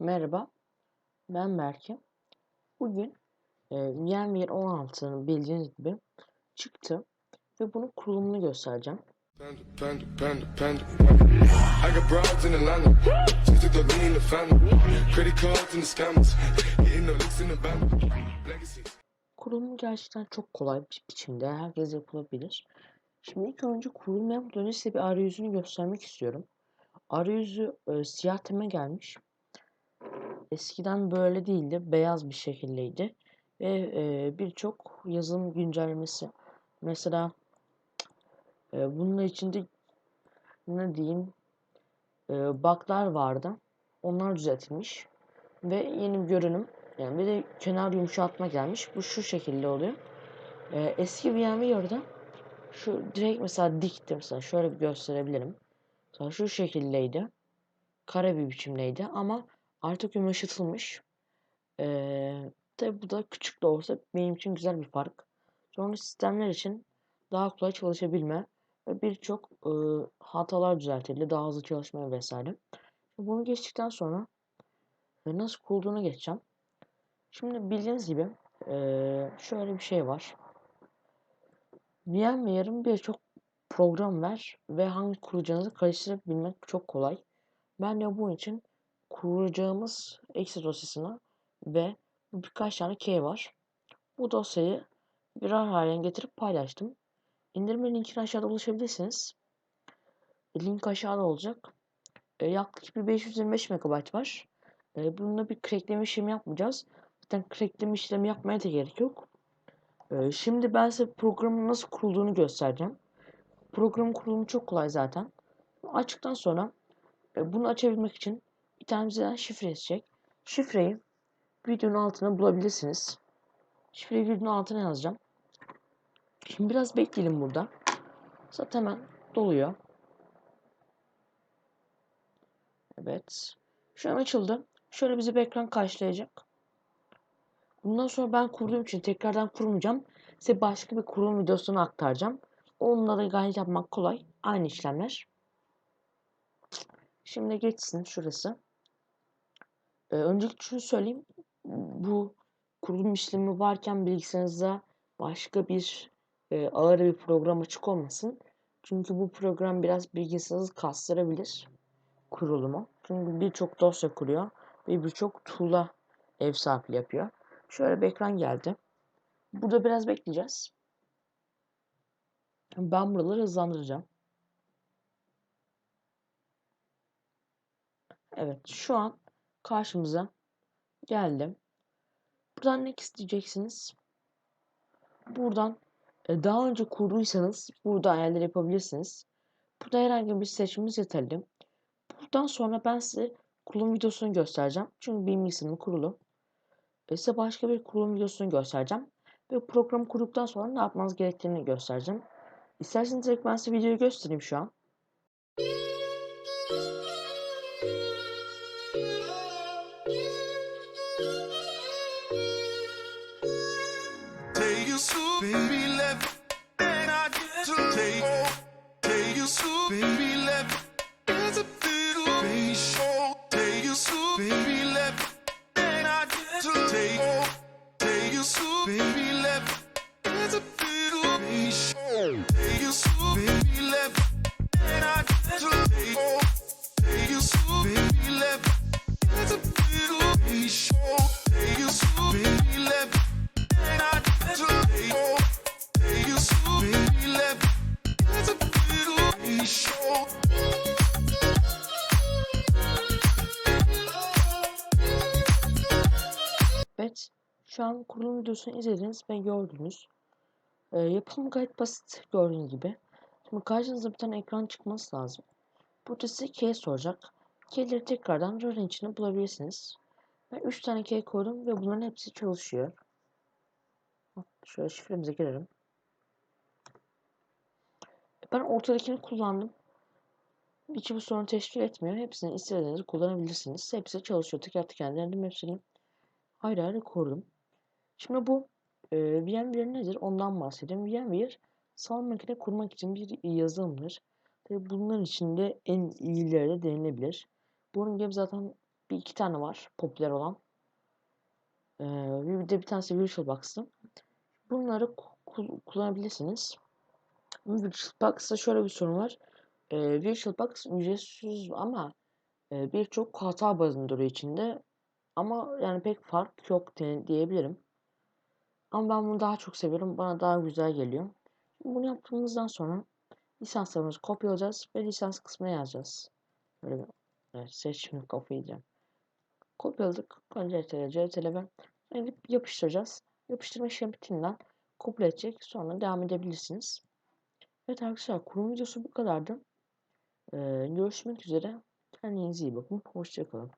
Merhaba, ben Berke. Bugün e, VMware 16'nın bildiğiniz gibi çıktı ve bunun kurulumunu göstereceğim. Kurulumu gerçekten çok kolay bir biçimde herkes yapılabilir. Şimdi ilk önce kurulum yapmadan önce size bir arayüzünü göstermek istiyorum. Arayüzü e, siyah tema gelmiş. Eskiden böyle değildi, beyaz bir şekildeydi. Ve e, birçok yazılım güncellemesi. Mesela e, bunun içinde ne diyeyim e, bug'lar vardı. Onlar düzeltilmiş. Ve yeni bir görünüm. Yani bir de kenar yumuşatma gelmiş. Bu şu şekilde oluyor. E, eski VMware'da şu direkt mesela dikti mesela şöyle bir gösterebilirim. Mesela şu şekildeydi. Kare bir biçimdeydi ama artık yumuşatılmış. Ee, tabi bu da küçük de olsa benim için güzel bir fark. Sonra sistemler için daha kolay çalışabilme ve birçok e, hatalar düzeltildi. Daha hızlı çalışmaya vesaire. Bunu geçtikten sonra e, nasıl kurulduğunu geçeceğim. Şimdi bildiğiniz gibi e, şöyle bir şey var. VMware'ın birçok program var ve hangi kuracağınızı karıştırabilmek çok kolay. Ben de bunun için kuracağımız eksi dosyasına ve birkaç tane key var. Bu dosyayı birer haline getirip paylaştım. İndirme linkine aşağıda ulaşabilirsiniz. Link aşağıda olacak. E, yaklaşık bir 525 MB var. E, bununla bir crackleme işlemi yapmayacağız. Zaten crackleme işlemi yapmaya da gerek yok. E, şimdi ben size programın nasıl kurulduğunu göstereceğim. Programın kurulumu çok kolay zaten. Açtıktan sonra e, bunu açabilmek için bizden şifre isteyecek. Şifreyi videonun altına bulabilirsiniz. Şifreyi videonun altına yazacağım. Şimdi biraz bekleyelim burada. Zaten hemen doluyor. Evet. Şu an açıldı. Şöyle bizi bir ekran karşılayacak. Bundan sonra ben kurduğum için tekrardan kurmayacağım. Size başka bir kurulum videosunu aktaracağım. Onunla da gayet yapmak kolay. Aynı işlemler. Şimdi geçsin şurası. Ee, öncelikle şunu söyleyeyim. Bu kurulum işlemi varken bilgisayarınızda başka bir e, ağır bir program açık olmasın. Çünkü bu program biraz bilgisayarınızı kastırabilir kurulumu. Çünkü birçok dosya kuruyor ve birçok tool'a ev sahipliği yapıyor. Şöyle bir ekran geldi. Burada biraz bekleyeceğiz. Ben buraları hızlandıracağım. Evet şu an karşımıza geldim. Buradan ne isteyeceksiniz? Buradan e, daha önce kurduysanız burada ayarlar yapabilirsiniz. Burada herhangi bir seçimimiz yeterli. Buradan sonra ben size kurulum videosunu göstereceğim. Çünkü benim bilgisayarım kurulu. E, size başka bir kurulum videosunu göstereceğim. Ve programı kurduktan sonra ne yapmanız gerektiğini göstereceğim. İsterseniz direkt ben size videoyu göstereyim şu an. You baby left and I take you baby left It's a kurulum videosunu izlediniz ve gördünüz. Ee, yapım gayet basit gördüğünüz gibi. Şimdi karşınıza bir tane ekran çıkması lazım. Burada size key soracak. Keyleri tekrardan run içinde bulabilirsiniz. Ben 3 tane key koydum ve bunların hepsi çalışıyor. Şöyle şifremize girelim. Ben ortadakini kullandım. Hiçbir sorun teşkil etmiyor. Hepsini istediğinizi kullanabilirsiniz. Hepsi çalışıyor. Teker teker denedim hepsini. Ayrı ayrı kurdum. Şimdi bu e, VMware nedir? Ondan bahsedeyim. VMware sanal makine kurmak için bir yazılımdır. Tabii bunların içinde en iyileri de denilebilir. Bunun gibi zaten bir iki tane var popüler olan. Ee, bir de bir tanesi VirtualBox'tı. Bunları ku- ku- kullanabilirsiniz. VirtualBox'ta şöyle bir sorun var. Ee, VirtualBox ücretsiz ama e, birçok hata barındırıyor içinde. Ama yani pek fark yok diye- diyebilirim. Ama ben bunu daha çok seviyorum. Bana daha güzel geliyor. Bunu yaptığımızdan sonra lisanslarımızı kopyalayacağız ve lisans kısmına yazacağız. Böyle bir evet, seçimi kopyalayacağım. Kopyaladık. Önce CTRL, CTRL ve yapıştıracağız. Yapıştırma işlemi bittiğinden kopya edecek. Sonra devam edebilirsiniz. Evet arkadaşlar kurum videosu bu kadardı. Ee, görüşmek üzere. Kendinize iyi bakın. Hoşçakalın.